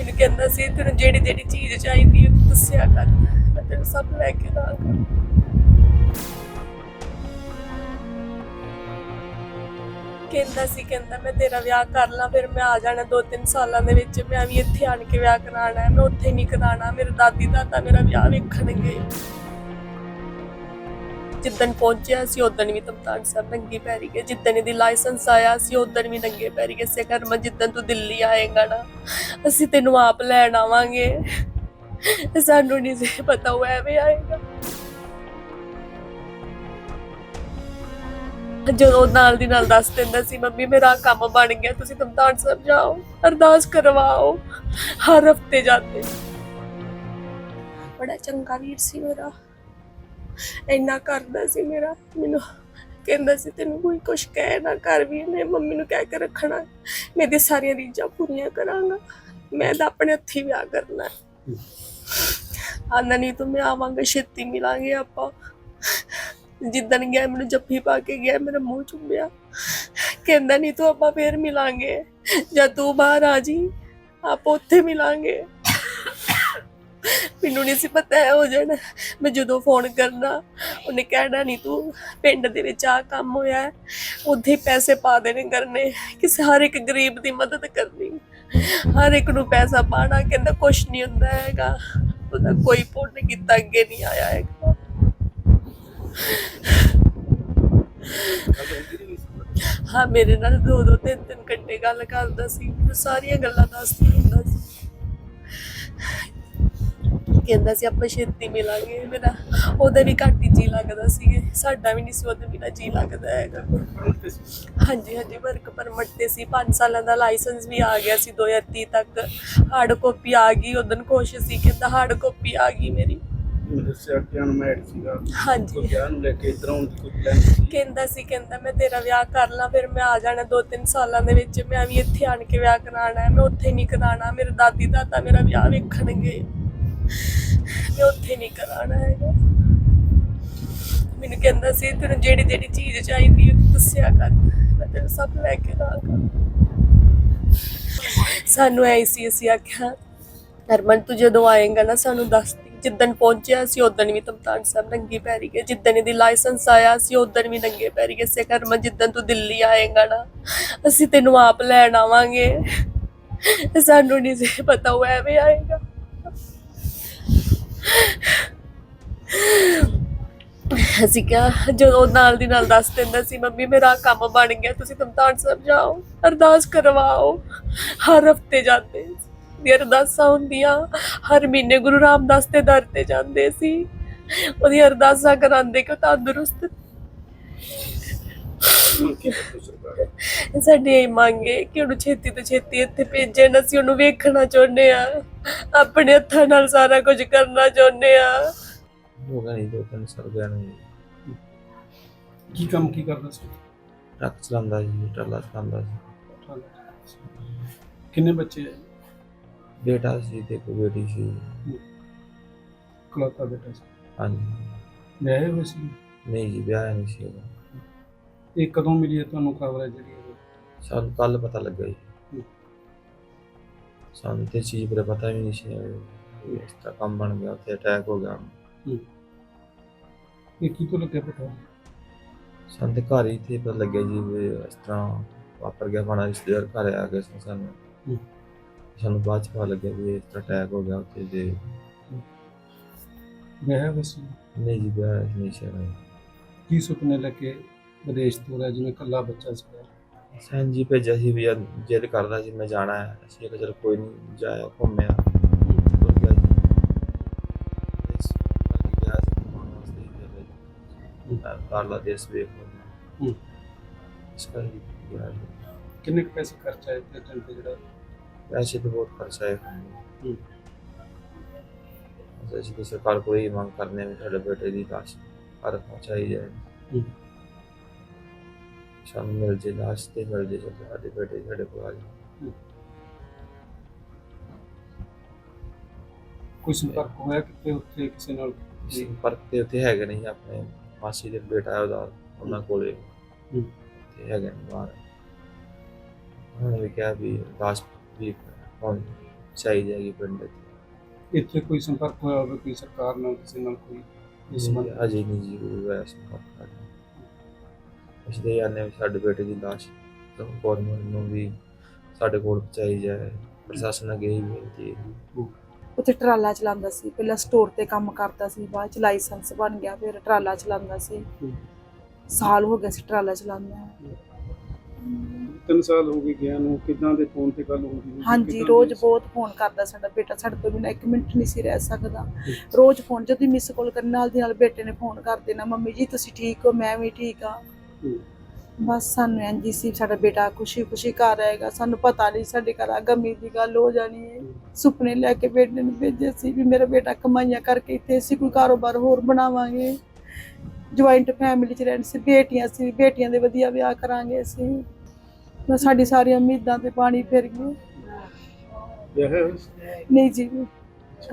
ਮੈਨੂੰ ਕਹਿੰਦਾ ਸੀ, ਤੈਨੂੰ ਜਿਹੜੀ ਜਿਹੜੀ ਚੀਜ਼ ਚਾਹੀਦੀ ਹੈ, ਤੂੰ ਦੱਸਿਆ ਕਰ। ਮੈਂ ਤੈਨੂੰ ਸਭ ਲੈ ਕੇ ਦਾਂਗਾ ਕਹਿੰਦਾ ਸੀ, ਕਹਿੰਦਾ ਮੈਂ ਤੇਰਾ ਵਿਆਹ ਕਰ ਲਾਂ, ਫਿਰ ਮੈਂ ਆ ਜਾਣਾ ਦੋ ਤਿੰਨ ਸਾਲਾਂ ਦੇ ਵਿੱਚ। ਮੈਂ ਵੀ ਇੱਥੇ ਆਣ ਕੇ ਵਿਆਹ ਕਰਾਉਣਾ ਮੈਂ ਉੱਥੇ ਨਹੀਂ ਕਰਾਉਣਾ। ਮੇਰੇ ਦਾਦੀ ਦਾਦਾ ਮੇਰਾ ਵਿਆਹ ਵੇਖਣਗੇ। ਜਿੱਦਣ ਪਹੁੰਚਿਆ ਸੀ ਉਦਣ ਵੀ ਤਮਤਾਨ ਸਾਹਿਬ ਨੰਗੀ ਪੈਰੀ ਗਏ। ਜਿੱਦਣ ਇਹਦੀ ਲਾਇਸੈਂਸ ਆਇਆ ਸੀ ਉਦਣ ਵੀ ਨੰਗੇ ਪੈਰੀ ਗਏ। ਸੇ ਕਰ ਜਿੱਦਣ ਤੂੰ ਦਿੱਲੀ ਆਏਗਾ ਨਾ, ਅਸੀਂ ਤੈਨੂੰ ਆਪ ਲੈਣ ਆਵਾਂਗੇ। ਸਾਨੂੰ ਨਹੀਂ ਸੀ ਪਤਾ ਉਹ ਐਵੇਂ ਆਏਗਾ। ਜਦੋਂ ਨਾਲ ਦੀ ਨਾਲ ਦੱਸ ਦਿੰਦਾ ਸੀ, ਮੰਮੀ, ਮੇਰਾ ਕੰਮ ਬਣ ਗਿਆ, ਤੁਸੀਂ ਤਮਤਾਨ ਸਾਹਿਬ ਜਾਓ, ਅਰਦਾਸ ਕਰਵਾਓ, ਹਰ ਹਫ਼ਤੇ ਜਾਂਦੇ। ਬੜਾ ਚੰਗਾ ਵੀਰ ਸੀ ਮੇਰਾ। ਇੰਨਾ ਕਰਦਾ ਸੀ ਮੇਰਾ। ਮੈਨੂੰ ਕਹਿੰਦਾ ਸੀ, ਤੈਨੂੰ ਕੋਈ ਕੁਛ ਕਹਿ ਨਾ ਕਰ ਵੀ ਨੇ ਮੰਮੀ ਨੂੰ ਕਹਿ ਕੇ ਰੱਖਣਾ। ਮੇਰੀ ਸਾਰੀਆਂ ਰੀਝਾਂ ਪੂਰੀਆਂ ਕਰਾਂਗਾ। ਮੈਂ ਤਾਂ ਆਪਣੇ ਹੱਥੀ ਵਿਆਹ ਕਰਨਾ ਆਂਦਾ, ਨਹੀਂ ਤੂੰ ਮੈਂ ਆਵਾਂਗਾ, ਛੇਤੀ ਮਿਲਾਂਗੇ ਆਪਾਂ। ਜਿੱਦਣ ਗਿਆ, ਮੈਨੂੰ ਜੱਫੀ ਪਾ ਕੇ ਗਿਆ, ਮੇਰਾ ਮੂੰਹ ਚੁੰਮਿਆ। ਕਹਿੰਦਾ, ਨਹੀਂ ਤੂੰ ਆਪਾਂ ਫੇਰ ਮਿਲਾਂਗੇ। ਜਦ ਤੂੰ ਬਾਹਰ ਆ ਜੀ, ਆਪਾਂ ਉੱਥੇ ਮਿਲਾਂਗੇ। ਮੈਨੂੰ ਨਹੀਂ ਸੀ ਪਤਾ ਹੈ ਹੋ ਜਾਣਾ। ਮੈਂ ਜਦੋਂ ਫੋਨ ਕਰਨਾ, ਉਹਨੇ ਕਹਿਣਾ ਨਹੀਂ ਤੂੰ ਪਿੰਡ ਦੇ ਵਿੱਚ ਆ, ਕੰਮ ਹੋਇਆ ਹੈ। ਉੱਥੇ ਹੀ ਪੈਸੇ ਪਾ ਦੇਣੇ ਕਰਨੇ। ਕਿਸੇ ਹਰ ਇੱਕ ਗਰੀਬ ਦੀ ਮਦਦ ਕਰਨੀ। ਹਰ ਇੱਕ ਨੂੰ ਪੈਸਾ ਪਾਣਾ ਕਹਿੰਦਾ ਕੁਛ ਨਹੀਂ ਹੁੰਦਾ ਹੈਗਾ। ਉਹਦਾ ਕੋਈ ਪੁੰਨ ਕੀਤਾ, ਅੱਗੇ ਨਹੀਂ ਆਇਆ ਹੈਗਾ। ਹਾਂ, ਮੇਰੇ ਨਾਲ ਦੋ ਦੋ, ਤਿੰਨ ਤਿੰਨ ਘੰਟੇ ਗੱਲ ਕਰਦਾ ਸੀ। ਮੈਨੂੰ ਸਾਰੀਆਂ ਗੱਲਾਂ ਦੱਸਦਾ ਹੁੰਦਾ ਸੀ। ਕਹਿੰਦਾ ਸੀ ਆਪਾਂ ਛੇਤੀ ਮਿਲਾਂਗੇ ਮੇਰਾ ਉਹਦਾ ਵੀ ਘੱਟ ਹੀ ਜੀ ਲੱਗਦਾ ਸੀ ਸਾਡਾ ਵੀ ਨਹੀਂ ਸੀ ਉਹਦੇ ਬਿਨਾ ਜੀ ਲੱਗਦਾ ਹੈਗਾ। ਹਾਂਜੀ ਹਾਂਜੀ ਵਰਕ ਪਰਮਿਟ ਤੇ ਸੀ। 5 ਸਾਲਾਂ ਦਾ ਲਾਇਸੈਂਸ ਵੀ ਆ ਗਿਆ ਸੀ 2030 ਤੱਕ। ਹਾਰਡ ਕਾਪੀ ਆ ਗਈ ਉਦੋਂ ਖੁਸ਼ ਸੀ ਕਹਿੰਦਾ ਹਾਰਡ ਕਾਪੀ ਆ ਗਈ ਮੇਰੀ। ਮੈਨੂੰ ਦੱਸਿਆ ਕਿ ਅਨਮੈਰਿਡ ਸੀਗਾ। ਹਾਂਜੀ। ਕੋਈ ਵਿਆਹ ਨੂੰ ਲੈ ਕੇ ਇਧਰੋਂ ਦੀ ਕੋਈ ਪਲਾਨ ਸੀ? ਕਹਿੰਦਾ ਸੀ ਕਹਿੰਦਾ ਮੈਂ ਤੇਰਾ ਵਿਆਹ ਕਰ ਲਾਂ ਫਿਰ ਮੈਂ ਆ ਜਾਣਾ ਦੋ ਤਿੰਨ ਸਾਲਾਂ ਦੇ ਵਿੱਚ। ਮੈਂ ਵੀ ਇੱਥੇ ਆਣ ਕੇ ਵਿਆਹ ਕਰਾਉਣਾ ਹੈ ਮੈਂ ਉੱਥੇ ਨਹੀਂ ਕਰਾਉਣਾ। ਮੇਰੇ ਦਾਦੀ ਦਾਦਾ ਮੇਰਾ ਵਿਆਹ ਵੇਖਣਗੇ। ਮੈਂ ਉੱਥੇ ਨਹੀਂ ਕਰਾਉਣਾ ਹੈਗਾ। ਮੈਨੂੰ ਕਹਿੰਦਾ ਸੀ, ਤੈਨੂੰ ਜਿਹੜੀ ਜਿਹੜੀ ਚੀਜ਼ ਚਾਹੀਦੀ ਹੈ, ਤੂੰ ਦੱਸਿਆ ਕਰ। ਮੈਂ ਤੈਨੂੰ ਸਭ ਲੈ ਕੇ ਦਾਂਗਾ ਸਾਨੂੰ ਐ ਸੀ, ਅਸੀਂ ਆਖਿਆ, ਹਰਮਨ, ਤੂੰ ਜਦੋਂ ਆਏਗਾ ਨਾ, ਸਾਨੂੰ ਦੱਸ ਦੀ। ਜਿੱਦਣ ਪਹੁੰਚਿਆ ਸੀ ਉਦਣ ਵੀ ਤਮਤਾਨ ਸਾਹਿਬ ਨੰਗੀ ਪੈਰੀ ਗਏ। ਜਿੱਦਣ ਇਹਦੀ ਲਾਇਸੈਂਸ ਆਇਆ ਸੀ ਉਦਣ ਵੀ ਨੰਗੇ ਪੈਰੀ ਗਏ। ਸੇ ਕਰ ਮੈਂ ਜਿੱਦਣ ਤੂੰ ਦਿੱਲੀ ਆਏਗਾ ਨਾ, ਅਸੀਂ ਤੈਨੂੰ ਆਪ ਲੈਣ ਆਵਾਂਗੇ। ਸਾਨੂੰ ਨਹੀਂ ਸੀ ਪਤਾ, ਉਹ ਐਵੇਂ ਆਏਗਾ। ਅਸੀਂ ਕਿਹਾ, ਜਦੋਂ ਨਾਲ ਦੀ ਨਾਲ ਦੱਸ ਦਿੰਦਾ ਸੀ, ਮੰਮੀ, ਮੇਰਾ ਕੰਮ ਬਣ ਗਿਆ, ਤੁਸੀਂ ਤਮਤਾਨ ਸਾਹਿਬ ਜਾਓ, ਅਰਦਾਸ ਕਰਵਾਓ। ਹਰ ਹਫ਼ਤੇ ਜਾਂਦੇ ਦੀ ਅਰਦਾਸਾਂ ਹੁੰਦੀਆਂ, ਹਰ ਮਹੀਨੇ ਗੁਰੂ ਰਾਮਦਾਸ ਦੇ ਦਰ ਤੇ ਜਾਂਦੇ ਸੀ। ਉਹਦੀ ਅਰਦਾਸਾਂ ਕਰਾਉਂਦੇ ਕਿ ਉਹ ਤੰਦਰੁਸਤ ਹੁਣ ਕੀ ਕਰਦੇ ਸਰਕਾਰ ਸਾਡੀ ਇਹ ਮੰਗ ਹੈ ਕਿ ਉਹਨੂੰ ਛੇਤੀ ਤੋਂ ਛੇਤੀ ਇੱਥੇ ਭੇਜਣ। ਅਸੀਂ ਉਹਨੂੰ ਵੇਖਣਾ ਚਾਹੁੰਦੇ ਆ ਆਪਣੇ ਹੱਥਾਂ ਨਾਲ ਸਾਰਾ ਕੁਝ ਕਰਨਾ ਚਾਹੁੰਦੇ ਆ ਹੋ ਗਿਆ ਨਹੀਂ ਦੋ ਤਿੰਨ ਸਾਲ ਗਿਆ ਨਹੀਂ। ਕੀ ਕੰਮ ਕੀ ਕਰਦਾ ਸੀ? ਟਰੱਕ ਚਲਾਉਂਦਾ ਸੀ ਟਰਾਲਾ ਚਲਾਉਂਦਾ ਸੀ। ਕਿੰਨੇ ਬੱਚੇ ਹੈ ਬੇਟਾ ਸੀ ਤੇ ਕੋਈ ਬੇਟੀ ਸੀ। ਕਲੋਤਾ ਬੇਟਾ ਸੀ? ਹਾਂਜੀ। ਵਿਆਹੇ ਹੋਏ ਸੀ? ਨਹੀਂ ਜੀ ਵਿਆਹ ਨਹੀਂ ਸੀ ਉਹਦਾ। ਇਹ ਕਦੋਂ ਮਿਲੀ ਹੈ ਤੁਹਾਨੂੰ ਖਬਰ ਹੈ ਜਿਹੜੀ ਇਹ? ਸਾਨੂੰ ਕੱਲ ਪਤਾ ਲੱਗਾ ਜੀ। ਸਾਨੂੰ ਤੇ ਚੀਜ਼ ਬਾਰੇ ਪਤਾ ਵੀ ਨਹੀਂ ਸੀ ਇਸ ਤਰ੍ਹਾਂ ਕੰਮ ਬਣ ਗਿਆ ਉੱਥੇ ਅਟੈਕ ਹੋ ਗਿਆ। ਇਹ ਕੀ ਤੋਂ ਲੱਗਿਆ ਪਤਾ? ਸਾਨੂੰ ਤੇ ਘਰ ਹੀ ਤੇ ਪਤਾ ਲੱਗਿਆ ਜੀ ਵੀ ਇਸ ਤਰ੍ਹਾਂ ਵਾਪਰ ਗਿਆ ਬਣਾ ਰਿਸ਼ਤੇਦਾਰ ਘਰ ਆ ਗਏ ਸਾਨੂੰ। ਹੂੰ। ਸਾਨੂੰ ਬਾਅਦ ਚ ਪਤਾ ਲੱਗਿਆ ਵੀ ਇਸ ਤਰ੍ਹਾਂ ਅਟੈਕ ਹੋ ਗਿਆ ਉੱਥੇ ਤੇ ਵਿਆਹੇ ਹੋਏ ਸੀ? ਨਹੀਂ ਜੀ ਵਿਆਹ ਨਹੀਂ ਸੀ ਹੋਇਆ। ਕੀ ਸੁਪਨੇ ਲੈ ਕੇ ਵਿਦੇਸ਼ ਤੋਂ ਰਿਹਾ ਜਿਵੇਂ ਕੱਲਾ ਬੱਚਾ ਸੀ। ਸੈਨ ਜੀ ਭੇਜਿਆ ਸੀ ਵੀ ਯਾਰ ਜਿੱਦ ਕਰਦਾ ਸੀ ਮੈਂ ਜਾਣਾ ਹੈ। ਅਸੀਂ ਕਿਹਾ ਚਲ ਕੋਈ ਨਹੀਂ ਜਾਇਆ ਘੁੰਮਿਆ ਤੁਰ ਗਿਆ ਜੀ। ਇਸ ਕਰਕੇ ਗਿਆ ਸੀ ਘੁੰਮਣ ਵਾਸਤੇ। ਫਿਰ ਬਾਂਗਲਾਦੇਸ਼ ਵੇਖ ਹੂੰ। ਇਸ ਜੀ। ਕਿੰਨੇ ਕੁ ਪੈਸੇ ਖਰਚਾ ਹੈ ਤੇ ਟੈਂਟ ਜਿਹੜਾ? ਵੈਸੇ ਤਾਂ ਬਹੁਤ ਖਰਚਾ ਹੈ। ਅਸੀਂ ਤਾਂ ਸਰਕਾਰ ਹੀ ਮੰਗ ਕਰਨੇ ਵੀ ਸਾਡੇ ਬੇਟੇ ਦੀ ਲਾਸ਼ ਘਰ ਪਹੁੰਚਾਈ ਜਾਏ। ਸਾਨੂੰ ਮਿਲ ਜੇ ਲਾਸ਼ ਤੇ ਮਿਲ ਜੇ ਜਦੋਂ ਸਾਡੇ ਬੇਟੇ ਸਾਡੇ ਕੋਲ ਆ ਜਾਏ ਕੋਈ ਸੰਪਰਕ ਹੋਇਆ ਕਿਤੇ ਉੱਥੇ ਕਿਸੇ ਨਾਲ? ਸੰਪਰਕ ਤੇ ਉੱਥੇ ਹੈਗੇ ਨਹੀਂ ਆਪਣੇ ਮਾਸੀ ਦੇ ਬੇਟਾ ਹੈ ਉਹਦਾ ਉਹਨਾਂ ਕੋਲੇ। ਹੂੰ। ਤੇ ਹੈਗੇ ਨੇ ਬਾਹਰ। ਉਹਨਾਂ ਨੇ ਵੀ ਕਿਹਾ ਵੀ ਲਾਸਟ ਵੀਕ ਹੁਣ ਚਾਹੀਦੀ ਹੈਗੀ ਪਿੰਡ ਵਿੱਚ ਇੱਥੇ ਕੋਈ ਸੰਪਰਕ ਹੋਇਆ ਹੋਵੇ ਕੋਈ ਸਰਕਾਰ ਨਾਲ ਕਿਸੇ ਨਾਲ ਕੋਈ ਇਸ ਸੰਬੰਧ ਅਜੇ ਨਹੀਂ ਜੀ ਕੋਈ ਵੈਸ ਅਸੀਂ ਤੇ ਆਨੇ ਵੀ ਸਾਡੇ ਬੇਟੇ ਦੀ ਲਾਸ਼ ਤਾਂ ਗੌਰਮੈਂਟ ਨੂੰ ਵੀ ਸਾਡੇ ਕੋਲ ਪਹੁੰਚਾਈ ਜਾਏ ਪ੍ਰਸ਼ਾਸਨ ਅੱਗੇ ਹੀ ਬੇਨਤੀ ਹੈ ਉੱਥੇ ਟਰਾਲਾ ਚਲਾਉਂਦਾ ਸੀ ਪਹਿਲਾਂ ਸਟੋਰ ਤੇ ਕੰਮ ਕਰਦਾ ਸੀ ਬਾਅਦ ਚ ਲਾਇਸੈਂਸ ਬਣ ਗਿਆ ਫਿਰ ਟਰਾਲਾ ਚਲਾਉਂਦਾ ਸੀ। ਸਾਲ ਹੋ ਗਿਆ ਸੀ ਟਰਾਲਾ ਚਲਾਉਂਦਾ ਤਿੰਨ ਸਾਲ ਹੋ ਗਏ ਗਿਆ ਨੂੰ ਕਿਦਾਂ ਦੇ ਫੋਨ ਤੇ ਗੱਲ ਹੁੰਦੀ ਸੀ? ਹਾਂਜੀ ਰੋਜ਼ ਬਹੁਤ ਫੋਨ ਕਰਦਾ ਸਾਡਾ ਬੇਟਾ ਸਾਡੇ ਤੋਂ ਬਿਨਾਂ ਇੱਕ ਮਿੰਟ ਨਹੀਂ ਸੀ ਰਹਿ ਸਕਦਾ ਰੋਜ਼ ਫੋਨ ਜਦੋਂ ਮਿਸ ਕਾਲ ਕਰਨ ਨਾਲ ਦੀ ਨਾਲ ਬੇਟੇ ਨੇ ਫੋਨ ਕਰ ਦੇਣਾ ਮੰਮੀ ਜੀ ਤੁਸੀਂ ਠੀਕ ਹੋ ਮੈਂ ਵੀ ਠੀਕ ਆ ਹੂੰ। ਬਸ ਸਾਨੂੰ ਇੰਜੀ ਸੀ ਸਾਡਾ ਬੇਟਾ ਖੁਸ਼ੀ ਖੁਸ਼ੀ ਘਰ ਆਏਗਾ ਸਾਨੂੰ ਪਤਾ ਨਹੀਂ ਸਾਡੇ ਘਰ ਆ ਗਮੀ ਦੀ ਗੱਲ ਹੋ ਜਾਣੀ ਹੈ। ਸੁਪਨੇ ਲੈ ਕੇ ਬੇਟੇ ਨੂੰ ਭੇਜੇ ਸੀ ਵੀ ਮੇਰਾ ਬੇਟਾ ਕਮਾਈਆਂ ਕਰਕੇ ਇੱਥੇ ਅਸੀਂ ਕੋਈ ਕਾਰੋਬਾਰ ਹੋਰ ਬਣਾਵਾਂਗੇ। ਜੁਆਇੰਟ ਫੈਮਿਲੀ ਚ ਰਹਿਣ ਸੀ ਬੇਟੀਆਂ ਸੀ ਬੇਟੀਆਂ ਦੇ ਵਧੀਆ ਵਿਆਹ ਕਰਾਂਗੇ ਅਸੀਂ। ਬਸ ਸਾਡੀ ਸਾਰੀਆਂ ਉਮੀਦਾਂ ਤੇ ਪਾਣੀ ਫਿਰ ਹੈ? ਨਹੀਂ ਜੀ।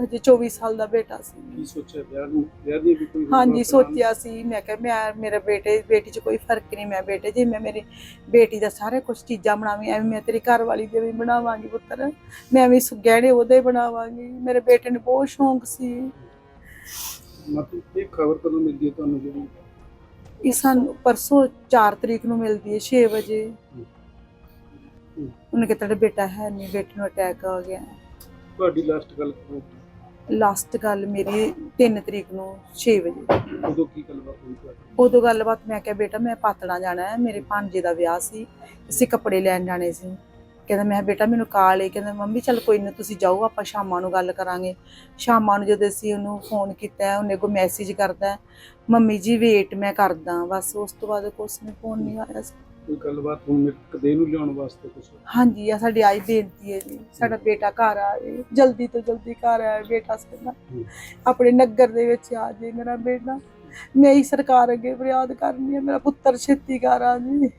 ਅਜੇ 24 ਸਾਲ ਦਾ ਬੇਟਾ ਸੀ। ਕੀ ਸੋਚਿਆ ਵਿਆਹ ਨੂੰ? ਵਿਆਹ ਦੀ ਵੀ ਕੋਈ ਹਾਂਜੀ ਹੋਊਗਾ ਸੋਚਿਆ ਸੀ। ਮੈਂ ਕਿਹਾ ਮੈਂ ਮੇਰੇ ਬੇਟੇ ਬੇਟੀ 'ਚ ਕੋਈ ਫ਼ਰਕ ਨਹੀਂ। ਮੈਂ ਬੇਟੇ ਜੀ ਮੈਂ ਮੇਰੀ ਬੇਟੀ ਦਾ ਸਾਰੇ ਕੁਝ ਚੀਜ਼ਾਂ ਬਣਾਵੀਂ। ਐਵੇਂ ਮੈਂ ਤੇਰੀ ਘਰ ਵਾਲੀ ਦੇ ਵੀ ਬਣਾਵਾਂਗੀ ਪੁੱਤਰ। ਮੈਂ ਵੀ ਸੁ- ਗਹਿਣੇ ਉਹਦੇ ਬਣਾਵਾਂਗੀ। ਮੇਰੇ ਬੇਟੇ ਨੂੰ ਬਹੁਤ ਸ਼ੌਂਕ ਸੀ। ਮਤਲਬ ਇਹ ਖਬਰ ਕਦੋਂ ਮਿਲਦੀ ਹੈ ਤੁਹਾਨੂੰ ਜਿਹੜੀ? ਇਹ ਸਾਨੂੰ ਪਰਸੋਂ 4 ਤਰੀਕ ਨੂੰ ਮਿਲਦੀ ਹੈ 6 ਵਜੇ। ਉਹਨੇ ਕਿਹਾ ਤੇਰਾ ਬੇਟਾ ਹੈ ਨਹੀਂ ਬੇਟੇ ਨੂੰ ਅਟੈਕ ਆ ਗਿਆ। ਤੁਹਾਡੀ ਲਾਸਟ ਗੱਲ ਕਦੋਂ? ਲਾਸਟ ਗੱਲ ਮੇਰੀ 3 ਤਰੀਕ ਨੂੰ 6 ਵਜੇ। ਉਦੋਂ ਕੀ ਗੱਲਬਾਤ ਹੋਈ ਤੁਹਾਡੀ? ਉਦੋਂ ਗੱਲਬਾਤ ਮੈਂ ਕਿਹਾ ਬੇਟਾ ਮੈਂ ਪਾਤੜਾ ਜਾਣਾ ਹੈ ਮੇਰੇ ਭਾਂਜੇ ਦਾ ਵਿਆਹ ਸੀ ਅਸੀਂ ਕੱਪੜੇ ਲੈਣ ਜਾਣੇ ਸੀ। ਕਹਿੰਦਾ ਮੈਂ ਬੇਟਾ ਮੈਨੂੰ ਕਾਲ ਹੈ ਕਹਿੰਦਾ ਮੰਮੀ ਚੱਲ ਕੋਈ ਨਾ ਤੁਸੀਂ ਜਾਓ ਆਪਾਂ ਸ਼ਾਮਾਂ ਨੂੰ ਗੱਲ ਕਰਾਂਗੇ। ਸ਼ਾਮਾਂ ਨੂੰ ਜਦੋਂ ਅਸੀਂ ਉਹਨੂੰ ਫੋਨ ਕੀਤਾ ਉਹਨੇ ਕੋ ਮੈਸੇਜ ਕਰਦਾ ਮੰਮੀ ਜੀ ਵੇਟ ਮੈਂ ਕਰਦਾ ਬਸ ਉਸ ਤੋਂ ਬਾਅਦ ਕੁਛ ਨਹੀਂ ਫੋਨ ਨਹੀਂ ਆਇਆ ਸੀ। ਕੋਈ ਗੱਲਬਾਤ ਹੁਣ ਮੇਰੇ ਕਦੇ ਨੂੰ ਲਿਆਉਣ ਵਾਸਤੇ ਕੁਝ ਹਾਂਜੀ ਆ ਸਾਡੀ ਆਈ ਬੇਨਤੀ ਹੈ ਜੀ। ਸਾਡਾ ਬੇਟਾ ਘਰ ਆਵੇ ਜਲਦੀ ਤੋਂ ਜਲਦੀ ਘਰ ਆਵੇ ਬੇਟਾ ਸਾਡਾ। ਆਪਣੇ ਨਗਰ ਦੇ ਵਿੱਚ ਆ ਜੇ ਮੇਰਾ ਬੇਟਾ। ਮੈਂ ਹੀ ਸਰਕਾਰ ਅੱਗੇ ਫਰਿਆਦ ਕਰਨੀ ਹੈ ਮੇਰਾ ਪੁੱਤਰ ਛੇਤੀ ਘਰ ਆ ਜੀ।